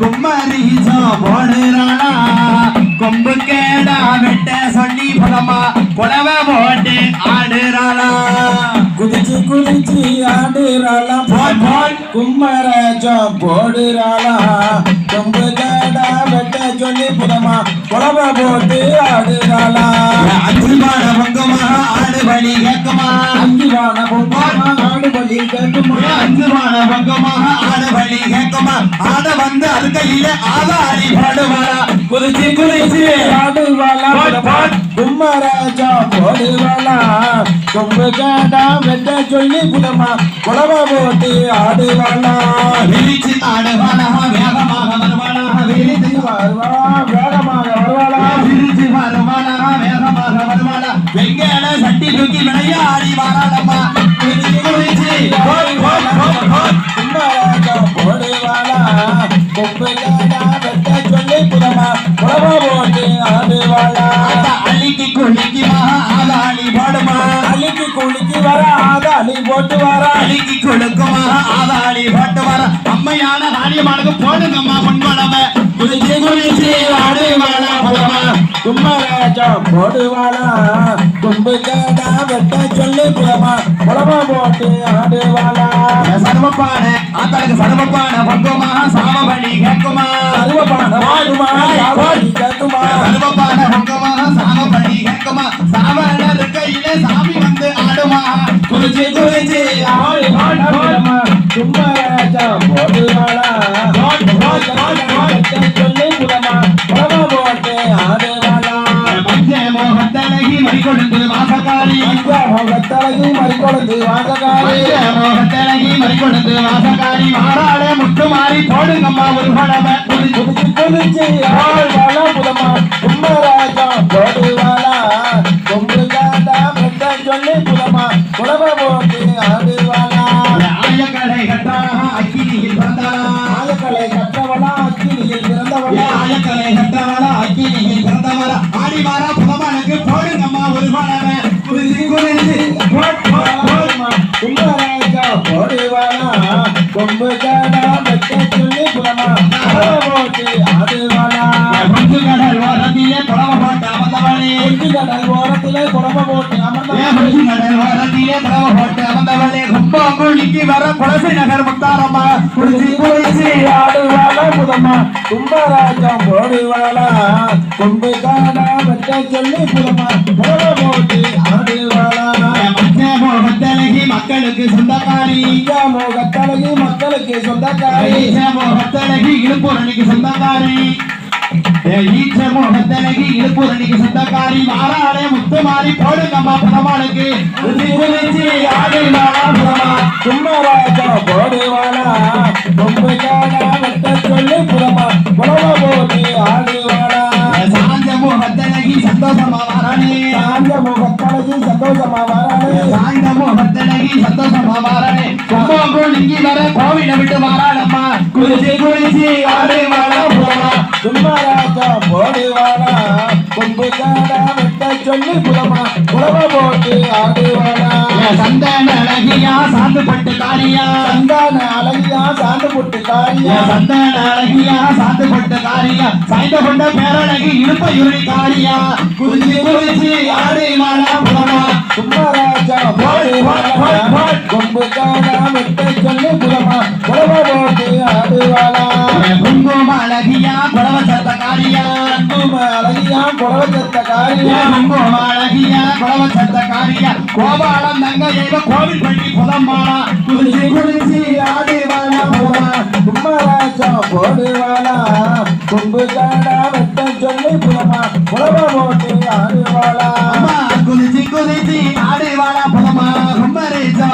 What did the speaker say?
கும்மரிசம் போடுறாளா கொம்பு கேடா வெட்ட சொல்லி பதமா குலவ போட்டு ஆடுறாளா குதிச்சு குதிச்சு ஆடுறாளா போல் போல் கும்மராஜம் போடுறாளா கொம்பு கேடா வெட்ட சொல்லி புதமா குழம்ப போட்டு ஆடுறாளா அஞ்சு மாட பங்கமா ஆடு வழி கேக்குமா அஞ்சு வான பொம்மா ஆடு பலி கேட்டுமா அஞ்சு மாட பங்கமா ஆடு வழி கேக்குமா ஆட வந்து அது கையில ஆதாரி பாடுவாளா? குதிச்சு குதிச்சு. போல் கும்மராஜா போடுவாளா. கொம்பு கேடா வெட்ட சொல்லி புதமா குழம்ப போட்டு ஆடுவாளா. விரிச்சு ஆடுவாளா வேகமாக வருவாளா விரிச்சு வருவா வேகமாக வருவாளா. விரிச்சு வருவாளா வேகமாக வருவாளா. வெங்கட சட்டி தூக்கி விளையாடி வாராளம்மா குதிச்சு குதிச்சு. கேடா வெட்ட சொல்லி புதமா குழம்ப போட்டு ஆடுவாளா அந்த அள்ளிக்கு குளிக்கு மகா ஆதாளி பாடுமா? அலிக்கு குளிக்கு வர ஆதாளி போட்டு வர. அள்ளிக்கு குளுக்குமா ஆதாளி பாட்டு வர. அம்மையான காரியமானுக்கு போடுங்கம்மா பொன்மளவ குதிச்சு குதிச்சு ஆடுவாளா புலமா கும்மராஜா போடுவாளா கும்பு கேடா வெட்ட சொல்லு புலமா குழம்ப போட்டு ஆடுவாளா சர்வப்பான ஆத்தாளுக்கு சர்வப்பான பக்குமா சாமபலி கேட்குமா? சர்வப்பான வாடுமா சாவாடி கேட்குமா சர்வப்பான பக்குமா சாமபலி கேட்குமா? சாவணர் கையில சாமி வந்து ஆடுமா? குறிச்சி குறிச்சி ஆடு ஆடு ஆடு. போடுவாளா? சொல்லு மறிகொடுத்து வாசகாரி. முகத்தழகி மறிக்கொழுந்து வாசகாரி. மோகத்தழகி மறிகொடுத்து வாசகாரி. மாறாட முத்து மாறி போடுங்கம்மா ஒரு படம குதிச்சு ஆடுவாளா புலமா கும்மராஜா போடுவாளா கொம்பு காண்டா வெட்ட சொல்லி புலமா குழம்ப போட்டு ஆடுவாளா. ஆயக்கடை கட்டாளா அக்கினியில் பிறந்தாளா ஆயக்கலை கற்றவளா அக்கினியில் பிறந்தவளா. ஆயக்கலை கட்டாளா அக்கினியில் பிறந்தவளா. ஆடி புலமானுக்கு கொம்பு வர நகர் முத்தாரம்மா ஆடுவாளா கும்பராஜம் போடுவாளா கொம்பு காடா வெட்ட சொல்லி புதமா ஐயா மோகத்தழகி மக்களுக்கு சொந்தக்காரி மோகத்தலகி இழுப்புரணிக்கு சொந்தக்காரி ஈச்ச மோகத்தலகி இழுப்புரணிக்கு சொந்தக்காரி மாறாடே முத்து மாறி போடுங்கம்மா புலமானுக்கு குதிச்சு குதிச்சு ஆடுவாளா புலமா கும்பராஜம் சந்தோஷமா வரணே கும்பங்குழிக்கு வர கோவில விட்டு வாராளம்மா. குதிச்சு குதிச்சு ஆடுவாளா புலமா கும்பராஜா போடுவாளா கொம்பு காடா வெட்ட சொல்லி புதமா புலவ போட்டு ஆடுவாளா சந்தன அழகியா சாந்து பட்டு காரியா? சந்தான அழகியா சாந்து புட்டு காரியா? சந்தன அழகியா சாந்து பட்டு காரியா? சாய்ந்த கொண்ட பேரழகி இழுப்ப இருளி காரியா? குதிச்சு குதிச்சு ஆடு மாடா புலமா கும்பராஜா போடுவாளா கொம்பு கோபாலம் தங்க கோவில் பள்ளி புலம்மாளா குதிச்சு குதிச்சு ஆடு மாடா கும்பராஜா போடுவாளா கொம்பு தாண்டா வெட்ட சொல்லி புலமா புலவ போட்டு ஆடுவாளா அம்மா குதிச்சு ஆடுவாளா புலமா வாடா புலமா கும்பரேசா